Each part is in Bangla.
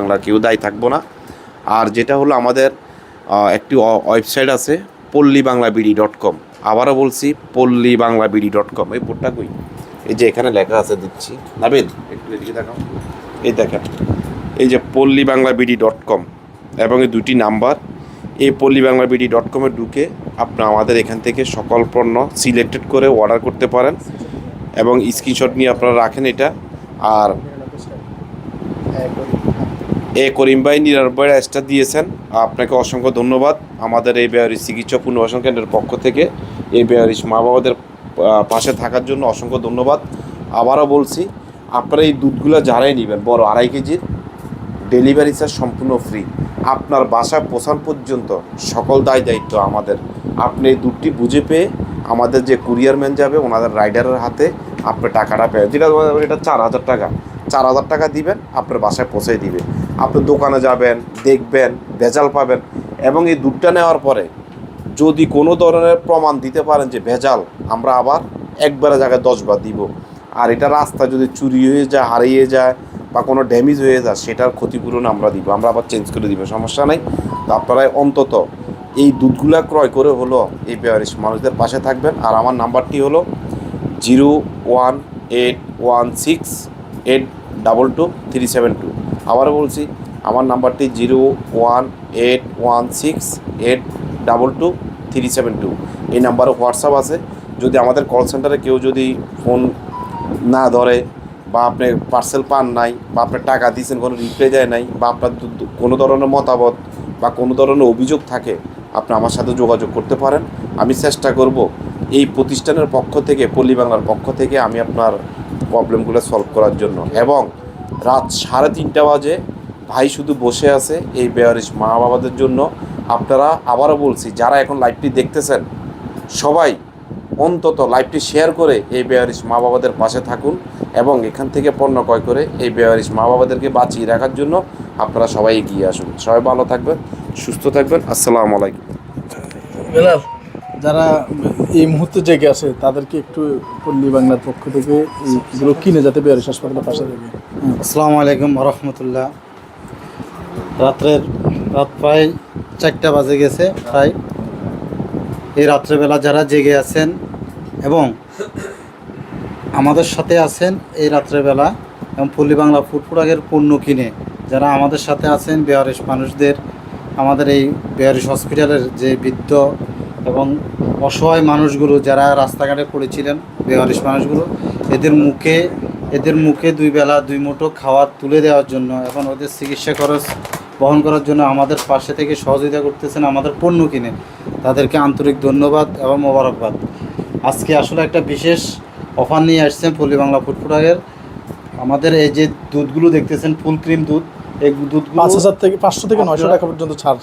বাংলা কেউ দায়ী থাকব না। আর যেটা হলো আমাদের একটি ওয়েবসাইট আছে পল্লী বাংলা বিডি ডট কম। আবারও বলছি পল্লী বাংলা বিডি ডট কম। এই বোর্ডটা কই? এই যে এখানে লেখা আছে, দিচ্ছি। নাবেদ, একটু এদিকে দেখাও। এই দেখেন, এই যে পল্লী বাংলা বিডি ডট কম। এবং এই দুটি নাম্বার, এই পল্লী বাংলা বিডি ডট কমে ঢুকে আপনার আমাদের এখান থেকে সকল পণ্য সিলেক্টেড করে অর্ডার করতে পারেন। এবং স্ক্রিনশট নিয়ে আপনারা রাখেন এটা। আর এ করিম ভাই নিরানব্বই এক্সট্রা দিয়েছেন। আপনাকে অসংখ্য ধন্যবাদ। আমাদের এই বেয়ারিশ চিকিৎসা পুনর্বাসন কেন্দ্রের পক্ষ থেকে এই বেয়ারিশ মা বাবাদের পাশে থাকার জন্য অসংখ্য ধন্যবাদ। আবারও বলছি, আপনারা এই দুধগুলো যারাই নেবেন, বড় আড়াই কেজির ডেলিভারি চার্জ সম্পূর্ণ ফ্রি। আপনার বাসায় পৌঁছান পর্যন্ত সকল দায় দায়িত্ব আমাদের। আপনি এই দুধটি বুঝে পেয়ে আমাদের যে কুরিয়ারম্যান যাবে, ওনাদের রাইডারের হাতে আপনি টাকাটা পেয়ে যেটা এটা চার হাজার টাকা। চার হাজার টাকা দিবেন, আপনার বাসায় পৌঁছে দিবে। আপনি দোকানে যাবেন, দেখবেন, ভেজাল পাবেন এবং এই দুধটা নেওয়ার পরে যদি কোনো ধরনের প্রমাণ দিতে পারেন যে ভেজাল, আমরা আবার একবারে জায়গায় দশবার দিব। আর এটা রাস্তা যদি চুরি হয়ে যায়, হারিয়ে যায় বা কোনো ড্যামেজ হয়ে যায়, সেটার ক্ষতিপূরণ আমরা দিব। আমরা আবার চেঞ্জ করে দিব, সমস্যা নাই। তো আপনারা অন্তত এই দুধগুলা ক্রয় করে হলো এই পেয়ারিস মানুষদের পাশে থাকবেন। আর আমার নাম্বারটি হলো zero one eight one six eight double two three seven two আবারও বলছি, আমার নাম্বারটি zero one eight one six eight double two three seven two এই নাম্বারে হোয়াটসঅ্যাপ আছে। যদি আমাদের কল সেন্টারে কেউ যদি ফোন না ধরে বা আপনি পার্সেল পান নাই বা আপনি টাকা দিয়েছেন, কোনো রিপ্লাই দেয় নাই বা আপনার কোনো ধরনের মতামত বা কোনো ধরনের অভিযোগ থাকে, আপনি আমার সাথে যোগাযোগ করতে পারেন। আমি চেষ্টা করব এই প্রতিষ্ঠানের পক্ষ থেকে, পল্লী বাংলার পক্ষ থেকে আমি আপনার প্রবলেমগুলো সলভ করার জন্য। এবং রাত সাড়ে তিনটা বাজে ভাই শুধু বসে আছে এই বেয়ারিশ মা বাবাদের জন্য। আপনারা আবারও বলছি, যারা এখন লাইভটি দেখতেছেন, সবাই অন্তত লাইভটি শেয়ার করে এই বেয়ারিশ মা বাবাদের পাশে থাকুন এবং এখান থেকে পণ্য ক্রয় করে এই বেয়ারিশ মা বাবাদেরকে বাঁচিয়ে রাখার জন্য আপনারা সবাই এগিয়ে আসুন। সবাই ভালো থাকবেন, সুস্থ থাকবেন। আসসালামু আলাইকুম। যারা এই মুহূর্তে জেগে আছে, তাদেরকে একটু পল্লী বাংলার পক্ষ থেকে এইগুলো কিনে যাতে বেয়ারিশ হাসপাতালের পাশে দেবে আসসালামু আলাইকুম রহমতুল্লাহ। রাত্রের রাত প্রায় চারটা বাজে গেছে, প্রায়। এই রাত্রেবেলা যারা জেগে আছেন এবং আমাদের সাথে আছেন এই রাত্রেবেলা এবং পল্লী বাংলা প্রোডাক্টের পণ্য কিনে যারা আমাদের সাথে আছেন বেয়ারিশ মানুষদের, আমাদের এই বেয়ারিশ হসপিটালের যে বৃদ্ধ এবং অসহায় মানুষগুলো যারা রাস্তাঘাটে পড়েছিলেন বেয়ারিশ মানুষগুলো এদের মুখে এদের মুখে দুই বেলা দুই মুঠো খাবার তুলে দেওয়ার জন্য এবং ওদের চিকিৎসা খরচ বহন করার জন্য আমাদের পাশে থেকে সহযোগিতা করতেছেন আমাদের পণ্য কিনে। তাদেরকে আন্তরিক ধন্যবাদ এবং মোবারকবাদ। আজকে আসলে একটা বিশেষ অফার নিয়ে আসছেন পল্লী বাংলা প্রোডাক্টের। আমাদের এই যে দুধগুলো দেখতেছেন ফুল ক্রিম দুধ এই দুধ পাঁচ হাজার থেকে পাঁচশো থেকে নয়শো টাকা পর্যন্ত ছাড়।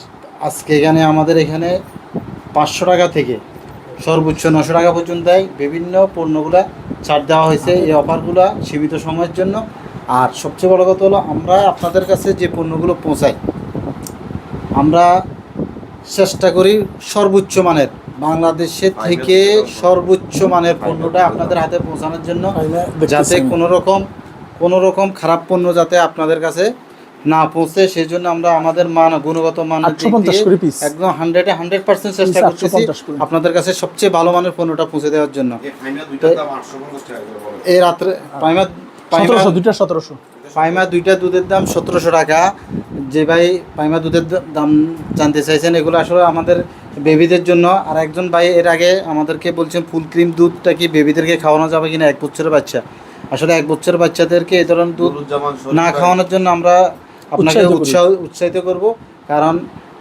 আজকে এখানে আমাদের এখানে পাঁচশো টাকা থেকে সর্বোচ্চ নশো টাকা পর্যন্ত দেয়। বিভিন্ন পণ্যগুলা ছাড় দেওয়া হয়েছে এই অফারগুলো সীমিত সময়ের জন্য। আর সবচেয়ে বড় কথা হলো আমরা আপনাদের কাছে যে পণ্যগুলো পৌঁছাই আমরা চেষ্টা করি সর্বোচ্চ মানের বাংলাদেশের থেকে সর্বোচ্চ মানের পণ্যটা আপনাদের হাতে পৌঁছানোর জন্য যাতে কোনো রকম কোনো রকম খারাপ পণ্য যাতে আপনাদের কাছে না পৌঁছে সেই জন্য আমরা আমাদের মান গুণগত মান একদম হান্ড্রেডে হান্ড্রেড পার্সেন্ট চেষ্টা করতেছি আপনাদের কাছে সবচেয়ে ভালো মানের পণ্যটা পৌঁছে দেওয়ার জন্য। এই রাত্রে পাইমা সতেরোশো দুইটা সতেরোশো। পাইমা দুইটা দুধের দাম সতেরোশো টাকা। যে ভাই পাইমা দুধের দাম জানতে চাইছেন এগুলো আসলে আমাদের বেবিদের জন্য। আর একজন ভাই এর আগে আমাদেরকে বলছেন ফুল ক্রিম দুধটা কি বেবিদেরকে খাওয়ানো যাবে কিনা? এক বছরের বাচ্চা। আসলে এক বছরের বাচ্চাদেরকে এই ধরনের দুধ না খাওয়ানোর জন্য আমরা আপনাকে উৎসাহ উৎসাহিত করব। কারণ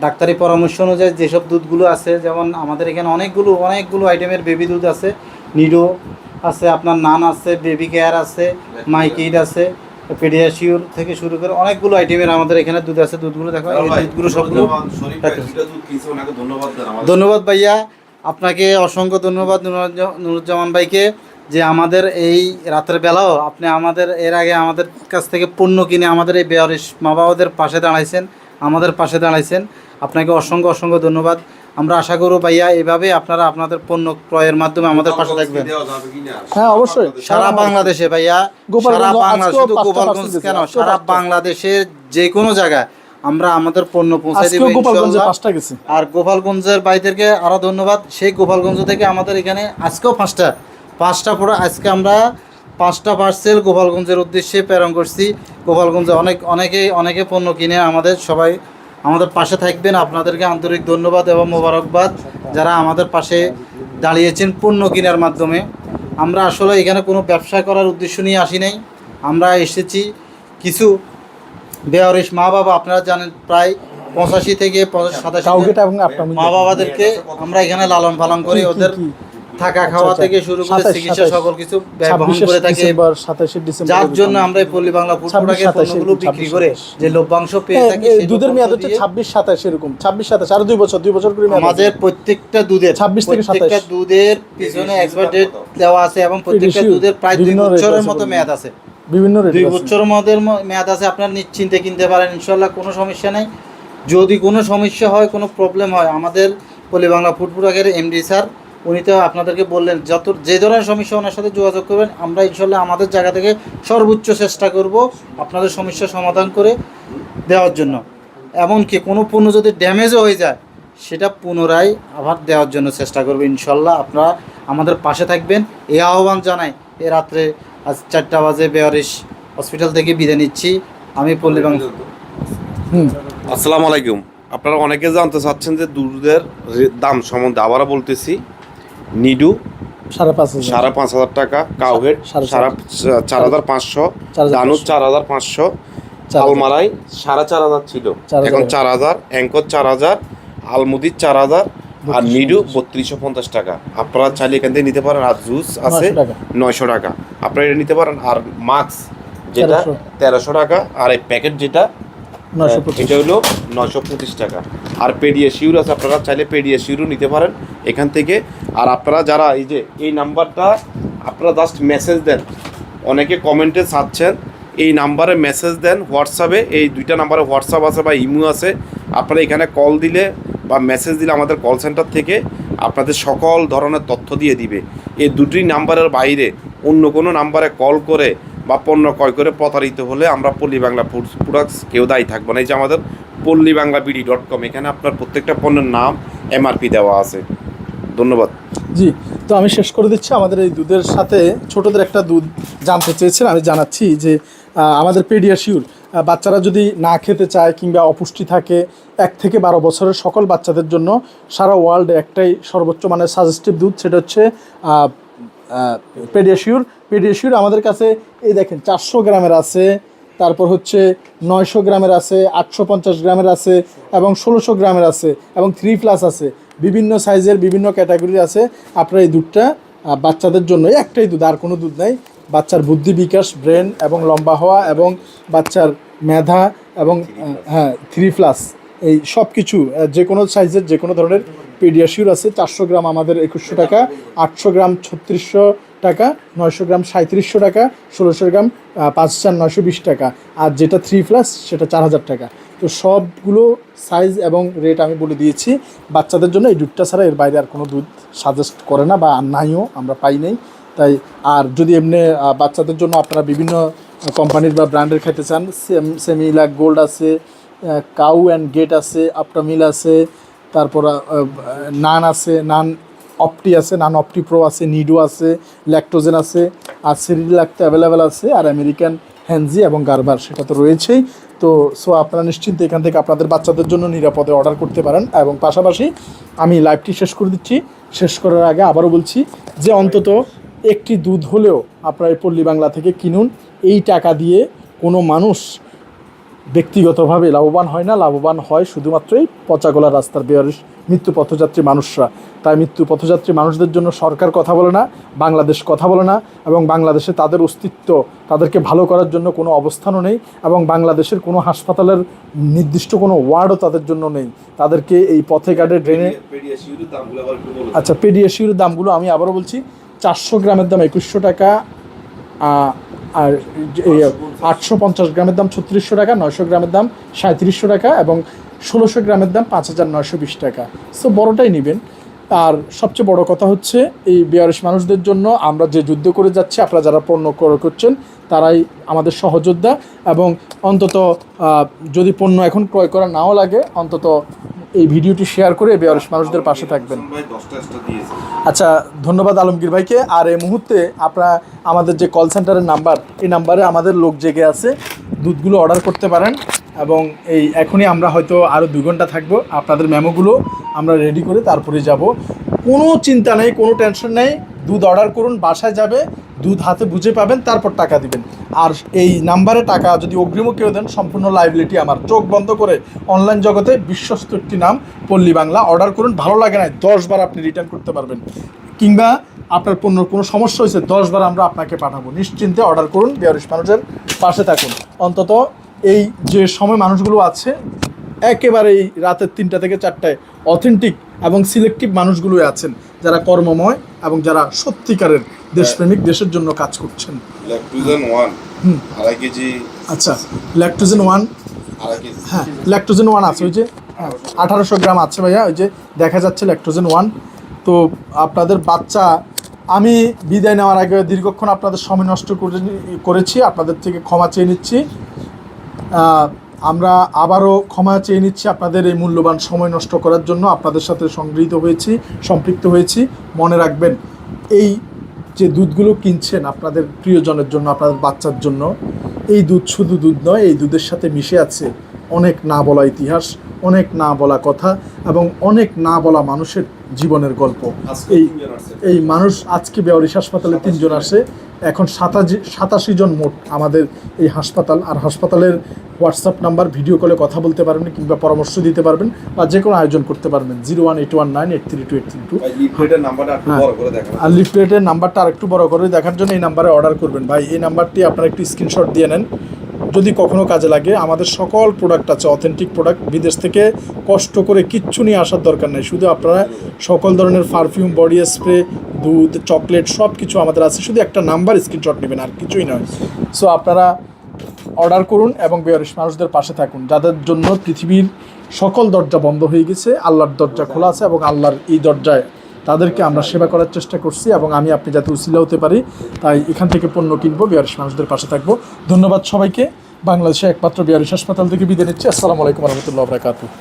ডাক্তারি পরামর্শ অনুযায়ী যেসব দুধগুলো আছে যেমন আমাদের এখানে অনেকগুলো অনেকগুলো আইটেমের বেবি দুধ আছে। নিডো আছে আপনার নান আছে বেবি কেয়ার আছে মাইকিড আছে পেডিয়াশিওর থেকে শুরু করে অনেকগুলো আইটেমের আমাদের এখানে দুধ আছে দুধগুলো দেখো এই দুধগুলো সবগুলো ধন্যবাদ। ভাইয়া। আপনাকে অসংখ্য ধন্যবাদ নুরুজ্জামান ভাইকে। যে আমাদের এই রাতের বেলাও আপনি আমাদের এর আগে আমাদের কাছ থেকে পণ্য কিনে আমাদের এই বেয়ারিশ মা বাবাদের পাশে দাঁড়াইছেন আমাদের পাশে দাঁড়াইছেন। আপনাকে অসংখ্য অসংখ্য ধন্যবাদ। আমরা আশা করব ভাইয়া এভাবে আপনারা আপনাদের পণ্য ক্রয়ের মাধ্যমে আমাদের পাশে থাকবেন। হ্যাঁ, অবশ্যই। সারা বাংলাদেশে ভাইয়া গোপালগঞ্জ সারা বাংলা আজকেও শুধু গোপালগঞ্জ কেন? সারা। বাংলাদেশের যে কোনো জায়গায় আমরা আমাদের পণ্য পৌঁছে দেব আর গোপালগঞ্জের ভাইদেরকে আরও ধন্যবাদ। সেই গোপালগঞ্জ থেকে আমাদের এখানে আজকেও পাঁচটা পাঁচটা পরে আজকে আমরা পাঁচটা পার্সেল গোপালগঞ্জের উদ্দেশ্যে প্রেরণ করছি। গোপালগঞ্জে অনেক অনেকেই অনেকে পণ্য কিনে আমাদের সবাই আমাদের পাশে থাকবেন। আপনাদেরকে আন্তরিক ধন্যবাদ এবং মোবারকবাদ যারা আমাদের পাশে দাঁড়িয়েছেন পণ্য কেনার মাধ্যমে। আমরা আসলে এখানে কোনো ব্যবসা করার উদ্দেশ্য নিয়ে আসি নাই। আমরা এসেছি কিছু বেয়ারিশ মা বাবা আপনারা জানেন প্রায় পঁচাশি থেকে পঁচাশি সাতাশি মা বাবাদেরকে আমরা এখানে লালন পালন করি। ওদের? থাকা খাওয়া আচ্ছা, থেকে শুরু করে চিকিৎসা সকল কিছু বহন করে থাকি। ডিসেম্বর সাতাশে ডিসেম্বর যার জন্য আমরা এই পল্লী বাংলা ছাব্বিশ, পণ্যগুলো বিক্রি করে সাতাশ। যে লভ্যাংশ পেয়ে হ্যাঁ, থাকি দুধের মেয়াদ হচ্ছে দিয়ে ছাব্বিশ সাতাশ এরকম। ছাব্বিশ সাতাশ আরও দুই বছর দুই বছর করে আমাদের প্রত্যেকটা দুধের 26 থেকে প্রত্যেকটা দুধের পিছনে এক্সপায়ার ডেট দেওয়া আছে এবং প্রত্যেকটা দুধের প্রায় দুই বছরের মতো। মেয়াদ আছে। বিভিন্ন দুই বছরের মধ্যে মেয়াদ আছে আপনার নিশ্চিন্তে কিনতে পারেন ইনশাল্লাহ কোনো সমস্যা নেই। যদি কোনো সমস্যা হয় কোনো প্রবলেম হয় আমাদের পল্লী বাংলা ফুড প্রোডাক্টের এমডি স্যার উনি তো আপনাদেরকে বললেন, যত যে ধরনের সমস্যা ওনার সাথে যোগাযোগ করবেন, আমরা ইনশাল্লাহ আমাদের জায়গা থেকে সর্বোচ্চ চেষ্টা করব আপনাদের সমস্যা সমাধান করে দেওয়ার জন্য। এমনকি কোনো পণ্য যদি ড্যামেজও হয়ে যায়, সেটা পুনরায় আবার দেওয়ার জন্য চেষ্টা করবে ইনশাল্লাহ। আপনারা আমাদের পাশে থাকবেন। এ আহ্বান জানাই, এ রাত্রে আজ চারটা বাজে বেয়ারিশ হসপিটাল থেকে বিদায় নিচ্ছি। আমি পল্লী বাংলা আসসালামু আলাইকুম। আপনারা অনেকে জানতে চাচ্ছেন যে দুধের দাম সম্বন্ধে আবারও বলতেছি। নিডু সাড়ে পাঁচ হাজার। সাড়ে পাঁচ হাজার টাকা কাউহেড সাড়ে চার। হাজার পাঁচশো পাঁচশো। চার হাজার পাঁচশো। আলমারাই সাড়ে চার হাজার ছিল। এখন চার হাজার অ্যাঙ্কর চার হাজার আলমুদির চার হাজার আর নিডু বত্রিশশো পঞ্চাশ টাকা। আপনারা চাইলে এখান থেকে নিতে পারেন আর জুস আছে নয়শো টাকা। আপনারা এটা নিতে পারেন আর মাস্ক যেটা তেরোশো। টাকা আর এই প্যাকেট যেটা এটা হলো নয়শো পঁচিশ টাকা। আর পেডিয়া শিউর আছে আপনারা চাইলে পেডিয়া শিউরও নিতে পারেন। এখান থেকে আর আপনারা যারা এই যে এই নাম্বারটা আপনারা জাস্ট মেসেজ দেন। অনেকে কমেন্টে চাচ্ছেন এই নাম্বারে মেসেজ দেন হোয়াটসঅ্যাপে এই দুইটা নাম্বারে হোয়াটসঅ্যাপ আছে বা ইমো আছে। আপনারা এখানে কল দিলে বা মেসেজ দিলে আমাদের কল সেন্টার থেকে আপনাদের সকল ধরনের তথ্য দিয়ে দিবে। এই দুটি নাম্বারের বাইরে অন্য কোনো নাম্বারে কল করে বা পণ্য ক্রয় করে প্রতারিত হলে আমরা পল্লী বাংলা ফুড প্রোডাক্টস কেউ দায়ী থাকব না। এই যে আমাদের Palli Bangla BD dot com এখানে আপনার প্রত্যেকটা পণ্যের নাম এমআরপি দেওয়া আছে। ধন্যবাদ। জি, তো আমি শেষ করে দিচ্ছি। আমাদের এই দুধের সাথে ছোটদের একটা দুধ জানতে চেয়েছেন। আমি জানাচ্ছি যে আমাদের পেডিয়াশিউর বাচ্চারা যদি না খেতে চায় কিংবা অপুষ্টি থাকে, এক থেকে বারো বছরের সকল বাচ্চাদের জন্য সারা ওয়ার্ল্ডে একটাই সর্বোচ্চ মানের সাজেস্টিভ দুধ, সেটা হচ্ছে পেডিয়াশিউর। পেডিয়াশিউর আমাদের কাছে, এই দেখেন, চারশো গ্রামের আছে, তারপর হচ্ছে নয়শো গ্রামের আছে, আটশো পঞ্চাশ গ্রামের আছে এবং ষোলোশো গ্রামের আছে এবং থ্রি প্লাস আছে। বিভিন্ন সাইজের বিভিন্ন ক্যাটাগরির আছে। আপনার এই দুধটা বাচ্চাদের জন্য একটাই দুধ আর কোনো দুধ নাই। বাচ্চার বুদ্ধি বিকাশ ব্রেন এবং লম্বা হওয়া এবং বাচ্চার মেধা এবং হ্যাঁ থ্রি প্লাস এই সব কিছু যে কোনো সাইজের যে কোনো ধরনের পিডিয়াশিউর আছে চারশো গ্রাম আমাদের একুশশো টাকা আটশো গ্রাম ছত্রিশশো টাকা, নয়শো গ্রাম সাঁত্রিশশো টাকা, ষোলোশো গ্রাম পাঁচ হাজার নয়শো বিশ টাকা। আর যেটা থ্রি প্লাস সেটা চার হাজার টাকা। তো সবগুলো সাইজ এবং রেট আমি বলে দিয়েছি। বাচ্চাদের জন্য এই দুধটা ছাড়া এর বাইরে আর কোনো দুধ সাজেস্ট করে না বা নাইও আমরা পাই নাই। তাই আর যদি এমনি বাচ্চাদের জন্য আপনারা বিভিন্ন কোম্পানির বা ব্র্যান্ডের খেতে চান, সেম সেমিলা গোল্ড আছে কাউ অ্যান্ড গেট আছে আপটামিল আছে, তারপর নান আছে নান অপটি আছে নান অপটি প্রো আছে নিডো আছে ল্যাকটোজেন আছে, আর সিরিলাক তো অ্যাভেলেবেল আছে, আর আমেরিকান হ্যানজি এবং গারবার সেটা তো রয়েছেই। তো সো আপনারা নিশ্চিন্তে এখান থেকে আপনাদের বাচ্চাদের জন্য নিরাপদে অর্ডার করতে পারেন। এবং পাশাপাশি আমি লাইভটি শেষ করে দিচ্ছি। শেষ করার আগে আবারও বলছি যে অন্তত একটি দুধ হলেও আপনারা এই পল্লী বাংলা থেকে কিনুন। এই টাকা দিয়ে কোনো মানুষ ব্যক্তিগতভাবে লাভবান হয় না লাভবান হয় শুধুমাত্র এই পচাগোলা রাস্তার বেয়ারিশ মৃত্যু পথযাত্রী মানুষরা। তাই মৃত্যু পথযাত্রী মানুষদের জন্য সরকার কথা বলে না বাংলাদেশ কথা বলে না এবং বাংলাদেশে তাদের অস্তিত্ব তাদেরকে ভালো করার জন্য কোনো অবস্থানও নেই এবং বাংলাদেশের কোনো হাসপাতালের নির্দিষ্ট কোনো ওয়ার্ডও তাদের জন্য নেই। তাদেরকে এই পথে ঘাটে ড্রেনে আচ্ছা পেডিয়াশিওর দামগুলো আমি আবারও বলছি চারশো গ্রামের দাম একুশশো টাকা আর আটশো পঞ্চাশ গ্রামের দাম ছত্রিশশো টাকা, নয়শো গ্রামের দাম সাঁত্রিশশো টাকা এবং ষোলোশো গ্রামের দাম পাঁচ হাজার নয়শো বিশ টাকা। সো বড়টাই নেবেন। আর সবচেয়ে বড় কথা হচ্ছে, এই বেয়ারিশ মানুষদের জন্য আমরা যে যুদ্ধ করে যাচ্ছি, আপনারা যারা পণ্য ক্রয় করছেন, তারাই আমাদের সহযোদ্ধা এবং অন্তত যদি পণ্য এখন ক্রয় করা নাও লাগে, অন্তত এই ভিডিওটি শেয়ার করে বেয়ারস মানুষদের পাশে থাকবেন। আচ্ছা ধন্যবাদ আলমগীর ভাইকে। আর এই মুহূর্তে আপনারা আমাদের যে কল সেন্টারের নাম্বার এই নাম্বারে আমাদের লোক জেগে আছে। দুধগুলো অর্ডার করতে পারেন এবং এই এখনই আমরা হয়তো আরও দু ঘণ্টা থাকব। আপনাদের মেমোগুলো আমরা রেডি করে তারপরে যাব। কোনো চিন্তা নেই, কোনো টেনশন নেই। দুধ অর্ডার করুন, বাসায় যাবে, দুধ হাতে বুঝে পাবেন, তারপর টাকা দিবেন। আর এই নাম্বারে টাকা যদি অগ্রিমও কেউ দেন, সম্পূর্ণ লাইবিলিটি আমার। চোখ বন্ধ করে অনলাইন জগতে বিশ্বস্ত একটি নাম, পল্লী বাংলা অর্ডার করুন। ভালো লাগে না দশ বার আপনি রিটার্ন করতে পারবেন। কিংবা আপনার পণ্য কোনো সমস্যা হয়েছে, দশ বার আমরা আপনাকে পাঠাবো। নিশ্চিন্তে অর্ডার করুন বিয়ারিশ মানুষের পাশে থাকুন। অন্তত এই যে সময় মানুষগুলো আছে, একেবারেই রাতের তিনটা থেকে চারটায় অথেন্টিক এবং সিলেক্টিভ মানুষগুলোই আছেন যারা কর্মময় এবং যারা সত্যিকারের দেশপ্রেমিক দেশের জন্য কাজ করছেন। ল্যাকটুজেন ওয়ান আড়াই কেজি। আচ্ছা ল্যাকটোজেন ওয়ান হ্যাঁ ল্যাকটোজেন ওয়ান আছে ওই যে হ্যাঁ আঠারোশো গ্রাম আছে ভাইয়া ওই যে দেখা যাচ্ছে ল্যাকটোজেন ওয়ান তো আপনাদের বাচ্চা আমি বিদায় নেওয়ার আগে দীর্ঘক্ষণ আপনাদের সময় নষ্ট করে করেছি আপনাদের থেকে ক্ষমা চেয়ে নিচ্ছি। আমরা আবারও ক্ষমা চেয়ে নিচ্ছি আপনাদের এই মূল্যবান সময় নষ্ট করার জন্য। আপনাদের সাথে সংগৃহীত হয়েছি, সম্পৃক্ত হয়েছি। মনে রাখবেন, এই যে দুধগুলো কিনছেন আপনাদের প্রিয়জনের জন্য, আপনাদের বাচ্চার জন্য, এই দুধ শুধু দুধ নয়, এই দুধের সাথে মিশে আছে অনেক না বলা ইতিহাস, অনেক না বলা কথা এবং অনেক না বলা মানুষের জীবনের গল্প। এই এই মানুষ আজকে বেওয়ারিশ হাসপাতালে তিনজন আসে। এখন সাতাশি সাতাশি জন মোট আমাদের এই হাসপাতাল। আর হাসপাতালের হোয়াটসঅ্যাপ নাম্বার ভিডিও কলে কথা বলতে পারবেন কিংবা পরামর্শ দিতে পারবেন বা যে কোনো আয়োজন করতে পারবেন। Zero one eight one nine eight three two eight three two. আর লিফলেটের নাম্বারটা একটু হ্যাঁ। বড় করে দেখান। আর লিফলেটের নাম্বারটা আরেকটু বড় করে দেখার জন্য এই নাম্বারে অর্ডার করবেন। ভাই এই নাম্বারটি আপনারা একটু স্ক্রিনশট দিয়ে নেন। যদি কখনো কাজে লাগে, আমাদের সকল প্রোডাক্ট আছে অথেন্টিক প্রোডাক্ট বিদেশ থেকে কষ্ট করে কিচ্ছু নিয়ে আসার দরকার নেই। শুধু আপনারা সকল ধরনের পারফিউম বডি স্প্রে দুধ চকলেট সব কিছু আমাদের আছে। শুধু একটা নাম্বার স্ক্রিনশট নেবেন, আর কিছুই নয়। সো আপনারা অর্ডার করুন এবং বেয়ারিশ মানুষদের পাশে থাকুন। যাদের জন্য পৃথিবীর সকল দরজা বন্ধ হয়ে গেছে, আল্লাহর দরজা খোলা আছে এবং আল্লাহর এই দরজায় তাদেরকে আমরা সেবা করার চেষ্টা করছি এবং আমি আপনি যাতে উচিলা হতে পারি, তাই এখান থেকে পণ্য কিনবো বিহারিশ মানুষদের পাশে থাকব। ধন্যবাদ সবাইকে। বাংলাদেশে একমাত্র বিহারিশ হাসপাতাল থেকে বিদায় নিচ্ছি। আসসালামু আলাইকুম রহমতুল্লাহ বরাকাতু